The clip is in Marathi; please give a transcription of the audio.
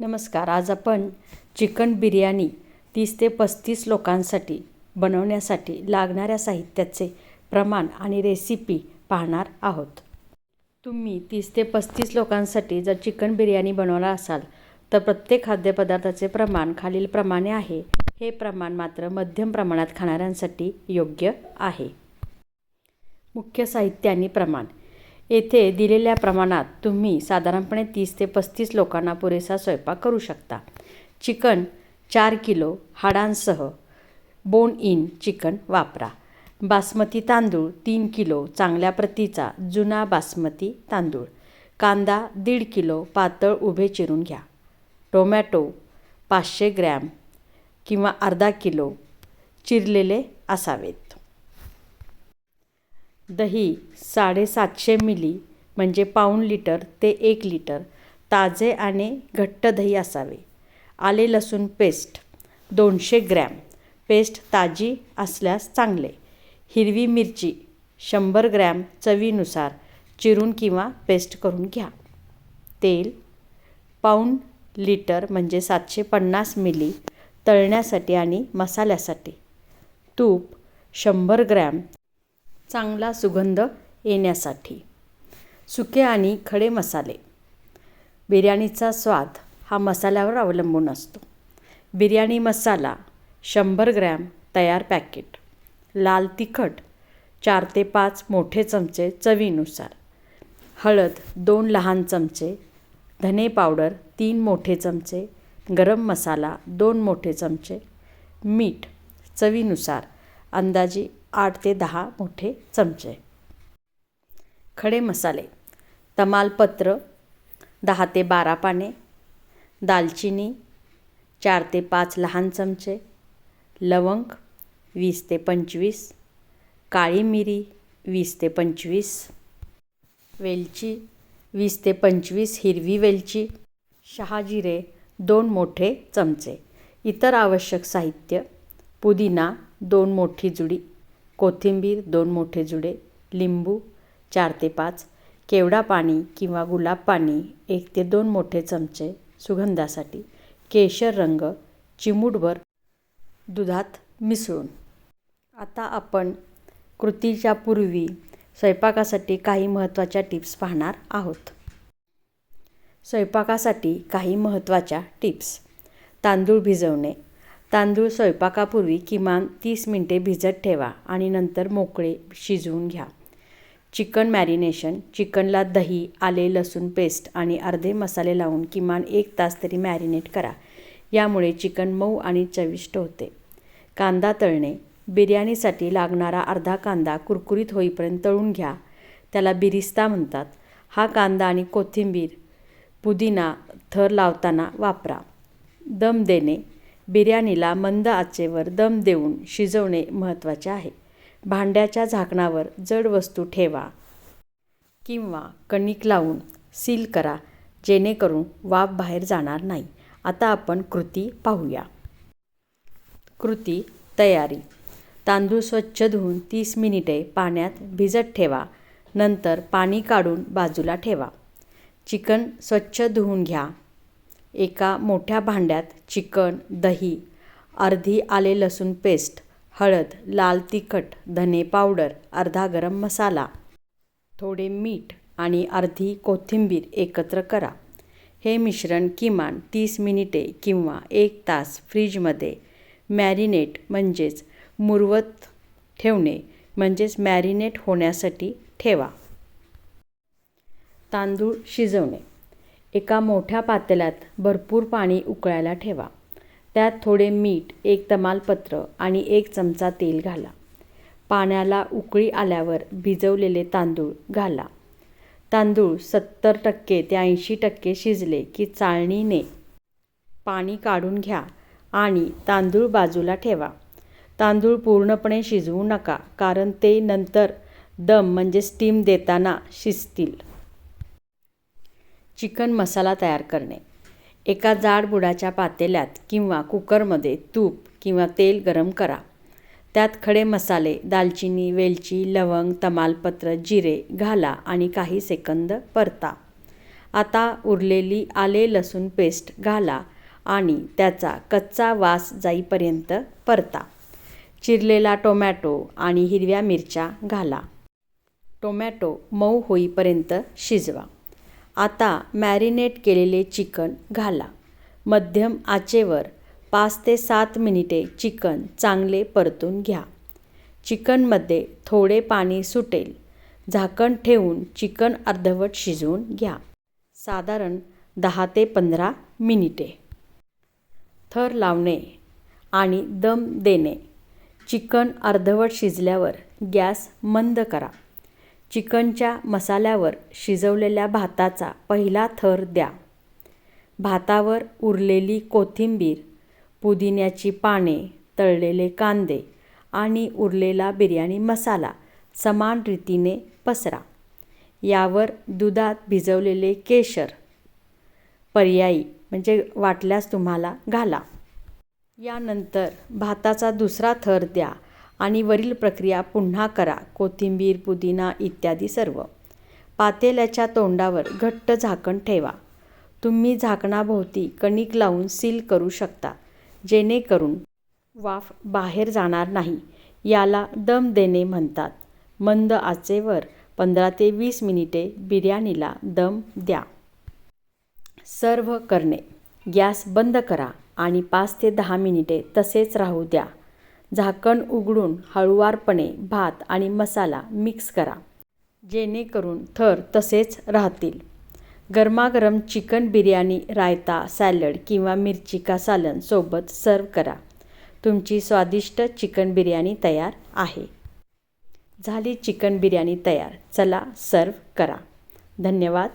नमस्कार आज आपण चिकन बिर्याणी तीस ते पस्तीस लोकांसाठी बनवण्यासाठी लागणाऱ्या साहित्याचे प्रमाण आणि रेसिपी पाहणार आहोत. तुम्ही तीस ते पस्तीस लोकांसाठी जर चिकन बिर्याणी बनवणार असाल तर प्रत्येक खाद्यपदार्थाचे प्रमाण खालीलप्रमाणे आहे. हे प्रमाण मात्र मध्यम प्रमाणात खाणाऱ्यांसाठी योग्य आहे. मुख्य साहित्य आणि प्रमाण. येथे दिलेल्या प्रमाणात तुम्ही साधारणपणे तीस ते पस्तीस लोकांना पुरेसा स्वयंपाक करू शकता. चिकन चार किलो हाडांसह बोन इन चिकन वापरा. बासमती तांदूळ तीन किलो चांगल्या प्रतीचा जुना बासमती तांदूळ. कांदा दीड किलो पातळ उभे चिरून घ्या. टोमॅटो पाचशे ग्रॅम किंवा अर्धा किलो चिरलेले असावेत. दही साडेसातशे मिली म्हणजे पाऊण लिटर ते एक लिटर ताजे आणि घट्ट दही असावे. आले लसूण पेस्ट दोनशे ग्रॅम. पेस्ट ताजी असल्यास चांगले. हिरवी मिरची शंभर ग्रॅम चवीनुसार चिरून किंवा पेस्ट करून घ्या. तेल पाऊण लिटर म्हणजे सातशे पन्नास मिली तळण्यासाठी आणि मसाल्यासाठी. तूप शंभर ग्रॅम चांगला सुगंध येण्यासाठी. सुके आणि खडे मसाले. बिर्याणीचा स्वाद हा मसाल्यावर अवलंबून असतो. बिर्याणी मसाला शंभर ग्रॅम तयार पॅकेट. लाल तिखट चार ते पाच मोठे चमचे चवीनुसार. हळद दोन लहान चमचे. धने पावडर तीन मोठे चमचे. गरम मसाला दोन मोठे चमचे. मीठ चवीनुसार. अंदाजे आठ ते दहा मोठे चमचे. खडे मसाले तमालपत्र दहा ते बारा पाने दालचिनी चार ते पाच लहान चमचे लवंग वीस ते पंचवीस काळी मिरी वीस ते पंचवीस वेलची वीस ते पंचवीस हिरवी वेलची शहाजिरे दोन मोठे चमचे. इतर आवश्यक साहित्य पुदिना दोन मोठी जुडी. कोथिंबीर दोन मोठे जुडे लिंबू चार ते पाच केवडा पाणी किंवा गुलाब पाणी एक ते दोन मोठे चमचे सुगंधासाठी केशर रंग चिमूटभर दुधात मिसळून. आता आपण कृतीच्या पूर्वी स्वयंपाकासाठी काही महत्त्वाच्या टिप्स पाहणार आहोत. स्वयंपाकासाठी काही महत्त्वाच्या टिप्स. तांदूळ भिजवणे तांदूळ स्वयंपाकापूर्वी किमान तीस मिनटे भिजत ठेवा आणि नंतर मोकळे शिजवून घ्या. चिकन मॅरिनेशन चिकनला दही आले लसूण पेस्ट आणि अर्धे मसाले लावून किमान एक तास तरी मॅरिनेट करा. यामुळे चिकन मऊ आणि चविष्ट होते. कांदा तळणे बिर्याणीसाठी लागणारा अर्धा कांदा कुरकुरीत होईपर्यंत तळून घ्या. त्याला बिरिस्ता म्हणतात. हा कांदा आणि कोथिंबीर पुदिना थर लावताना वापरा. दम देणे बिर्याणीला मंद आचेवर दम देऊन शिजवणे महत्त्वाचे आहे. भांड्याच्या झाकणावर जड वस्तू ठेवा किंवा कणिक लावून सील करा जेणेकरून वाफ बाहेर जाणार नाही. आता आपण कृती पाहूया. कृती तयारी. तांदूळ स्वच्छ धुवून तीस मिनिटे पाण्यात भिजत ठेवा. नंतर पाणी काढून बाजूला ठेवा. चिकन स्वच्छ धुवून घ्या. एका मोठ्या भांड्यात चिकन दही अर्धी आले लसूण पेस्ट हळद लाल तिखट धने पावडर अर्धा गरम मसाला थोडे मीठ आणि अर्धी कोथिंबीर एकत्र करा. हे मिश्रण किमान तीस मिनिटे किंवा एक तास फ्रीजमध्ये मॅरिनेट म्हणजेच मुरवत ठेवणे म्हणजेच मॅरिनेट होण्यासाठी ठेवा. तांदूळ शिजवणे. एका मोठ्या पातेल्यात भरपूर पाणी उकळायला ठेवा. त्यात थोडे मीठ एक तमालपत्र आणि एक चमचा तेल घाला. पाण्याला उकळी आल्यावर भिजवलेले तांदूळ घाला. तांदूळ सत्तर टक्के ते ऐंशी टक्के शिजले की चाळणीने पाणी काढून घ्या आणि तांदूळ बाजूला ठेवा. तांदूळ पूर्णपणे शिजवू नका कारण ते नंतर दम म्हणजे स्टीम देताना शिजतील. चिकन मसाला तयार करणे. एका जाड बुडाच्या पातेल्यात किंवा कुकरमध्ये तूप किंवा तेल गरम करा. त्यात खडे मसाले दालचिनी वेलची लवंग तमालपत्र जिरे घाला आणि काही सेकंद परता. आता उरलेली आले लसूण पेस्ट घाला आणि त्याचा कच्चा वास जाईपर्यंत परता. चिरलेला टोमॅटो आणि हिरव्या मिरच्या घाला. टोमॅटो मऊ होईपर्यंत शिजवा. आता मॅरिनेट केलेले चिकन घाला. मध्यम आचेवर पाच ते सात मिनिटे चिकन चांगले परतून घ्या. चिकनमध्ये थोडे पाणी सुटेल. झाकण ठेवून चिकन अर्धवट शिजवून घ्या. साधारण दहा ते पंधरा मिनिटे. थर लावणे आणि दम देणे. चिकन अर्धवट शिजल्यावर गॅस मंद करा. चिकनच्या मसाल्यावर शिजवलेल्या भाताचा पहिला थर द्या. भातावर उरलेली कोथिंबीर पुदिन्याची पाने तळलेले कांदे आणि उरलेला बिर्याणी मसाला समान रीतीने पसरा. यावर दुधात भिजवलेले केशर. पर्यायी म्हणजे वाटल्यास तुम्हाला घाला. यानंतर भाताचा दुसरा थर द्या. आणि वरील प्रक्रिया पुन्हा करा कोथिंबीर पुदिना इत्यादी सर्व. पातेल्याच्या तोंडावर घट्ट झाकण ठेवा. तुम्ही झाकणाभोवती कणिक लावून सील करू शकता. जेणेकरून वाफ बाहेर जाणार नाही याला दम देणे म्हणतात. मंद आचेवर पंधरा ते वीस मिनिटे बिर्याणीला दम द्या. सर्व्ह करणे. गॅस बंद करा आणि पाच ते दहा मिनिटे तसेच राहू द्या. झाकण उघडून हळुवारपणे भात आणि मसाला मिक्स करा. जेणेकरून थर तसेच राहतील. गरमागरम चिकन बिर्याणी रायता सॅलड किंवा मिरची का सालन सोबत सर्व करा. तुमची स्वादिष्ट चिकन बिर्याणी तयार आहे. झाली चिकन बिर्याणी तयार. चला सर्व करा. धन्यवाद.